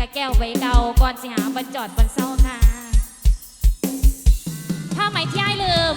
กะแก้วใบเก่าก่อนสิหาบรรจอดบรรเศร้าค่ะผ้าไหมที่ไอ้ลืม